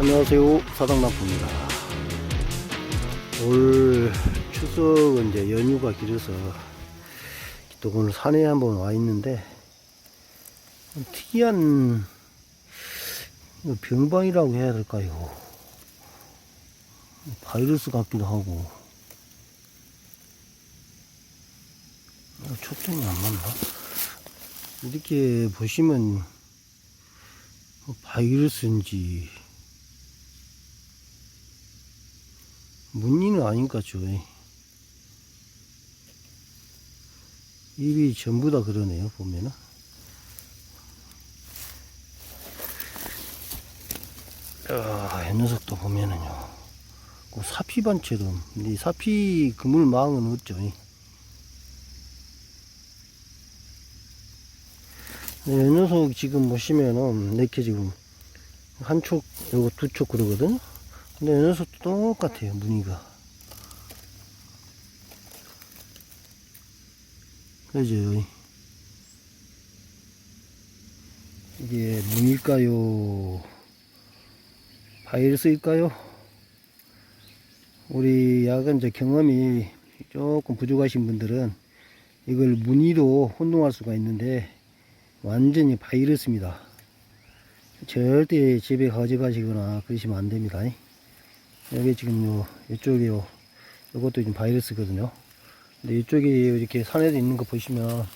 안녕하세요. 사당남부입니다. 올 추석은 이제 연휴가 길어서 또 오늘 산에 한번 와 있는데 특이한 이거 병방이라고 해야 될까요? 바이러스 같기도 하고. 어, 초점이 안 맞나? 이렇게 보시면 뭐 바이러스인지 무늬는 아닌 것 같죠. 입이 전부 다 그러네요, 보면은. 아, 이 녀석도 보면은요. 그 사피반처럼, 이 사피 그물망은 없죠. 이. 네, 이 녀석 지금 보시면은, 이렇게 지금, 한 촉, 요거 두 촉 그러거든요. 근데 이 녀석도 똑같아요, 무늬가. 그죠? 이게 무일까요? 바이러스일까요? 우리 약간 이제 경험이 조금 부족하신 분들은 이걸 무늬로 혼동할 수가 있는데 완전히 바이러스입니다. 절대 집에 가져가시거나 그러시면 안 됩니다. 여기 지금 요, 이쪽에 요, 요것도 지금 바이러스거든요. 근데 이쪽에 이렇게 산에도 있는 거 보시면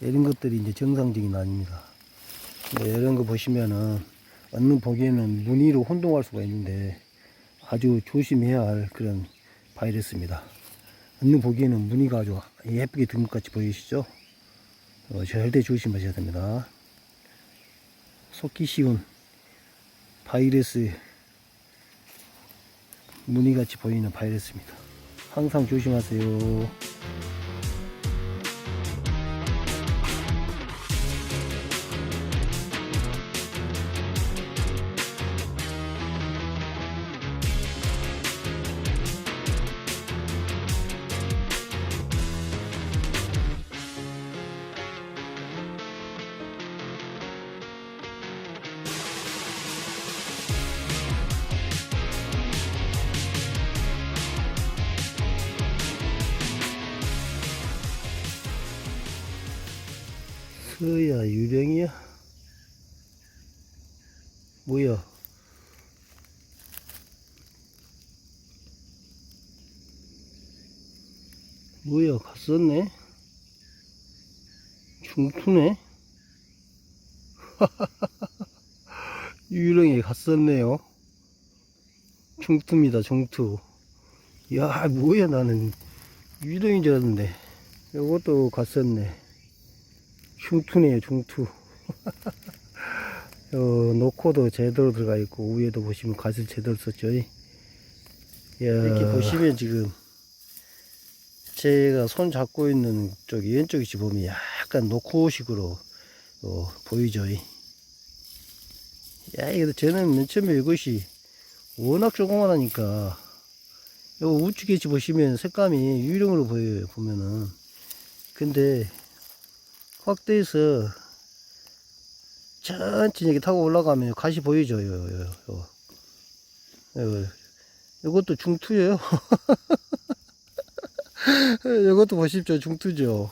이런 것들이 이제 정상적인 아닙니다. 이런 거 보시면은 얻는 보기에는 무늬로 혼동할 수가 있는데 아주 조심해야 할 그런 바이러스입니다. 얻는 보기에는 무늬가 아주 예쁘게 든 것 같이 보이시죠? 어, 절대 조심하셔야 됩니다. 속기 쉬운 바이러스 무늬같이 보이는 바이러스입니다. 항상 조심하세요. 서야 유령이야? 뭐야? 뭐야 갔었네? 중투네? 유령이 갔었네요 중투입니다 중투 야 뭐야 나는 유령인 줄 알았는데 이것도 갔었네 중투네요 중투 어, 노코도 제대로 들어가 있고 위에도 보시면 갓을 제대로 썼죠 이. 이렇게 보시면 지금 제가 손 잡고 있는 쪽이 왼쪽이 지금 약간 노코식으로 어, 보이죠 이. 야 이거 저는 맨 처음에 이것이 워낙 조그만하니까 요 우측에 보시면 색감이 유령으로 보여요 보면은 근데 확대해서 천천히 이렇게 타고 올라가면 가시 보이죠? 요, 요, 요. 요. 요것도 중투예요? 요것도 보십시오. 중투죠.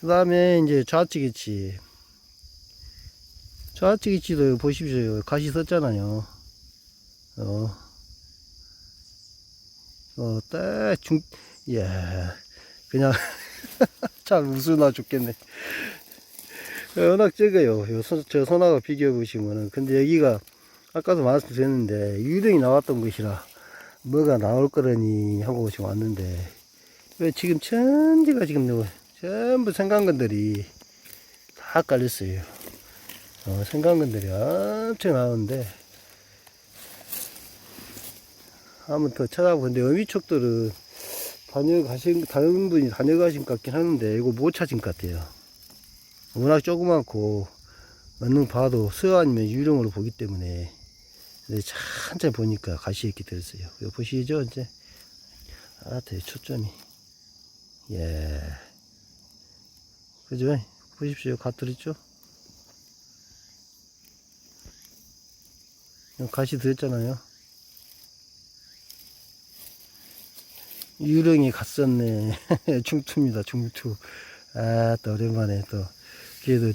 그 다음에 이제 좌측이치. 좌측이치도 보십시오. 가시 썼잖아요. 어. 어, 딱 중, 야 그냥 참 웃으나 죽겠네. 워낙 적어요. 요 소, 저 소나가 비교해 보시면은. 근데 여기가 아까도 말씀드렸는데 유령이 나왔던 곳이라 뭐가 나올 거라니 하고 지금 왔는데 왜 지금 천지가 지금 요 전부 생강근들이 다 깔렸어요. 어, 생강근들이 엄청 나오는데 한번 더 찾아보는데 어미촉들은 다녀가신, 다른 분이 다녀가신 것 같긴 하는데, 이거 못 찾은 것 같아요. 워낙 조그맣고, 얼른 봐도 서 아니면 유령으로 보기 때문에, 천천히 보니까 가시 이렇게 들었어요. 보시죠, 이제. 아, 되게 초점이. 예. 그죠? 보십시오. 갓 들었죠? 가시 들었잖아요. 유령이 갔었네. 중투입니다, 중투. 아, 또 오랜만에 또, 걔도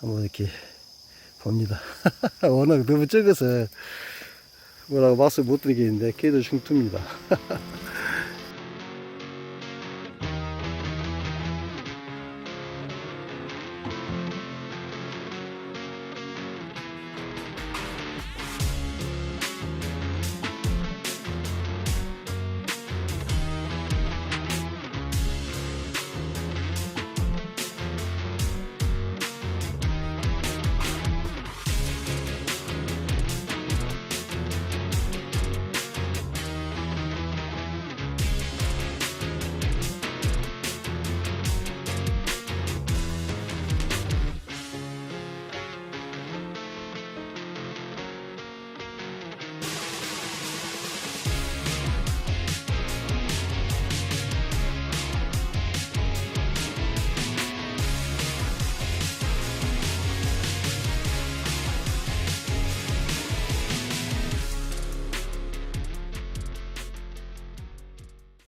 한번 이렇게 봅니다. 워낙 너무 적어서 뭐라고 맛을 못 드리겠는데, 걔도 중투입니다.